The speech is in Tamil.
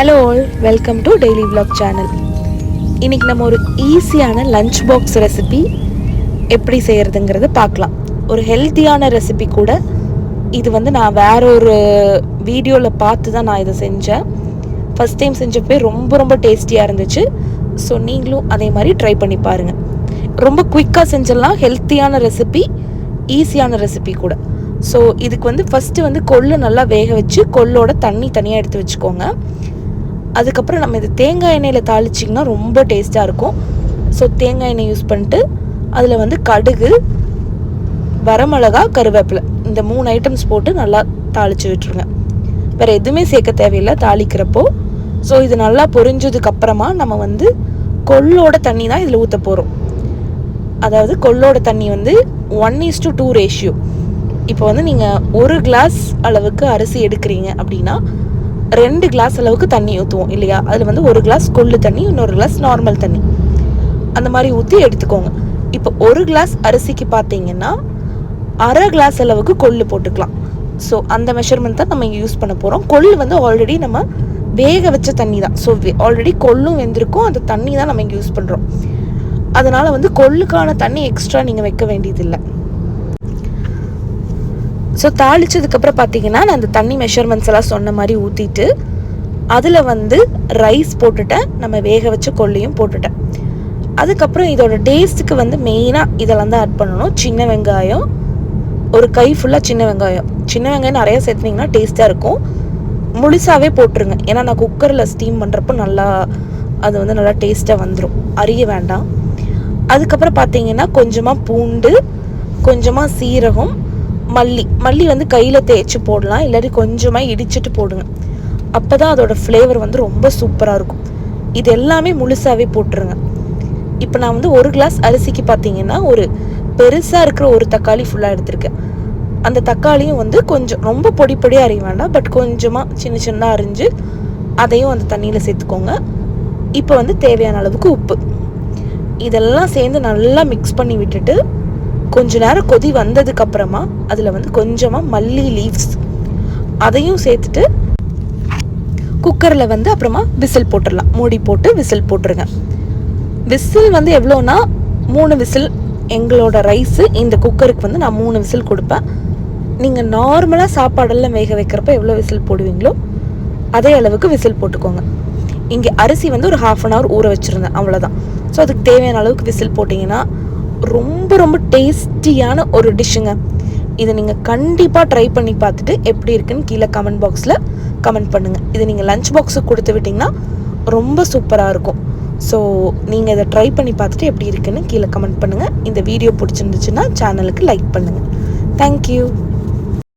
Hello all welcome to daily vlog channel இன்னைக்கு நம்ம ஒரு ஈஸியான லஞ்ச் பாக்ஸ் ரெசிபி எப்படி செய்கிறதுங்கிறத பார்க்கலாம். ஒரு ஹெல்த்தியான ரெசிபி கூட இது வந்து நான் வேற ஒரு வீடியோவில் பார்த்து தான் நான் இதை செஞ்சேன். ஃபஸ்ட் டைம் செஞ்சப்பே ரொம்ப ரொம்ப டேஸ்டியாக இருந்துச்சு. ஸோ நீங்களும் அதே மாதிரி ட்ரை பண்ணி பாருங்கள் ரொம்ப குயிக்காக செஞ்சிடலாம் ஹெல்த்தியான ரெசிபி ஈஸியான ரெசிபி கூட. ஸோ இதுக்கு வந்து ஃபஸ்ட்டு வந்து கொள்ளு நல்லா வேக வச்சு கொள்ளோட தண்ணி தனியாக எடுத்து வச்சுக்கோங்க. அதுக்கப்புறம் நம்ம இது தேங்காய் எண்ணெயில் தாளிச்சிங்கன்னா ரொம்ப டேஸ்ட்டாக இருக்கும். ஸோ தேங்காய் எண்ணெய் யூஸ் பண்ணிட்டு அதில் வந்து கடுகு வரமிளகா கருவேப்பிலை. இந்த மூணு ஐட்டம்ஸ் போட்டு நல்லா தாளித்து விட்டுருங்க. வேறு எதுவுமே சேர்க்க தேவையில்லை தாளிக்கிறப்போ. ஸோ இது நல்லா பொரிஞ்சதுக்கப்புறமா நம்ம வந்து கொள்ளோட தண்ணி தான் இதில் ஊற்ற போகிறோம் அதாவது கொள்ளோட தண்ணி வந்து one is to two ratio இப்போ வந்து நீங்கள் ஒரு கிளாஸ் அளவுக்கு அரிசி எடுக்கிறீங்க அப்படின்னா ரெண்டு கிளாஸ் அளவுக்கு தண்ணி ஊற்றுவோம் இல்லையா? அதில் வந்து ஒரு கிளாஸ் கொள்ளு தண்ணி இன்னொரு கிளாஸ் நார்மல் தண்ணி. அந்த மாதிரி ஊற்றி எடுத்துக்கோங்க. இப்போ ஒரு கிளாஸ் அரிசிக்கு பார்த்தீங்கன்னா அரை கிளாஸ் அளவுக்கு கொள்ளு போட்டுக்கலாம். ஸோ அந்த மெஷர்மெண்ட் தான் நம்ம இங்கே யூஸ் பண்ண போகிறோம் கொள்ளு வந்து ஆல்ரெடி நம்ம வேக வச்ச தண்ணி தான். ஸோ ஆல்ரெடி கொள்ளும் வெந்திருக்கும். அந்த தண்ணி தான் நம்ம இங்கே யூஸ் பண்ணுறோம் அதனால் வந்து கொள்ளுக்கான தண்ணி எக்ஸ்ட்ரா நீங்கள் வைக்க வேண்டியதில்லை. ஸோ தாளித்ததுக்கப்புறம் பார்த்தீங்கன்னா நான் அந்த தண்ணி மெஷர்மெண்ட்ஸ் எல்லாம் சொன்ன மாதிரி ஊற்றிட்டு அதில் வந்து ரைஸ் போட்டுட்டேன். நம்ம வேக வச்ச கொள்ளையும் போட்டுட்டேன். அதுக்கப்புறம் இதோட டேஸ்ட்டுக்கு வந்து மெயினாக இதெல்லாம் தான் ஆட் பண்ணணும். சின்ன வெங்காயம். ஒரு கை ஃபுல்லாக சின்ன வெங்காயம். சின்ன வெங்காயம் நிறைய சேர்த்துனீங்கன்னா டேஸ்ட்டாக இருக்கும். முழுசாகவே போட்டுருங்க. ஏன்னா நான் குக்கரில் ஸ்டீம் பண்ணுறப்போ நல்லா அது வந்து நல்லா டேஸ்ட்டாக வந்துடும் அறிய வேண்டாம். அதுக்கப்புறம் பார்த்தீங்கன்னா கொஞ்சமாக பூண்டு கொஞ்சமாக சீரகம் மல்லி மல்லி வந்து கையில் தேய்ச்சி போடலாம் இல்லாட்டி கொஞ்சமாக இடிச்சிட்டு போடுங்க. அப்போ தான் அதோட ஃப்ளேவர் வந்து ரொம்ப சூப்பராக இருக்கும். இது எல்லாமே முழுசாகவே போட்டுருங்க. இப்போ நான் வந்து ஒரு கிளாஸ் அரிசிக்கு பார்த்தீங்கன்னா ஒரு பெருசாக இருக்கிற ஒரு தக்காளி ஃபுல்லாக எடுத்திருக்கேன். அந்த தக்காளியும் வந்து கொஞ்சம் ரொம்ப பொடி பொடியாக அரைய வேண்டாம் பட் கொஞ்சமாக சின்ன சின்னதாக அரிஞ்சு அதையும் அந்த தண்ணியில் சேர்த்துக்கோங்க. இப்போ வந்து தேவையான அளவுக்கு உப்பு. இதெல்லாம் சேர்ந்து நல்லா மிக்ஸ் பண்ணி விட்டுட்டு கொஞ்ச நேரம் கொதி வந்ததுக்கு அப்புறமா அதில் வந்து கொஞ்சமாக மல்லி லீவ்ஸ் அதையும் சேர்த்துட்டு குக்கரில் வந்து அப்புறமா விசில் போட்டுடலாம். மூடி போட்டு விசில் போட்டுருங்க. விசில் வந்து எவ்வளோனா மூணு விசில் எங்களோட ரைஸு இந்த குக்கருக்கு வந்து நான் மூணு விசில் கொடுப்பேன். நீங்கள் நார்மலாக சாப்பாடெல்லாம் வேக வைக்கிறப்ப எவ்வளோ விசில் போடுவீங்களோ அதே அளவுக்கு விசில் போட்டுக்கோங்க. இங்கே அரிசி வந்து ஒரு ஹாஃப் அன் ஹவர் ஊற வச்சுருந்தேன் அவ்வளோதான் ஸோ அதுக்கு தேவையான அளவுக்கு விசில் போட்டிங்கன்னா ரொம்ப ரொம்ப டேஸ்டியான ஒரு டிஷ்ஷுங்க. இதை நீங்கள் கண்டிப்பாக ட்ரை பண்ணி பார்த்துட்டு எப்படி இருக்குன்னு கீழே கமெண்ட் பாக்ஸில் கமெண்ட் பண்ணுங்கள் இது நீங்கள் லஞ்ச் பாக்ஸுக்கு கொடுத்து விட்டிங்கன்னா ரொம்ப சூப்பராக இருக்கும். ஸோ நீங்கள் இதை ட்ரை பண்ணி பார்த்துட்டு எப்படி இருக்குன்னு கீழே கமெண்ட் பண்ணுங்கள் இந்த வீடியோ பிடிச்சிருந்துச்சுன்னா சேனலுக்கு லைக் பண்ணுங்கள் தேங்க்யூ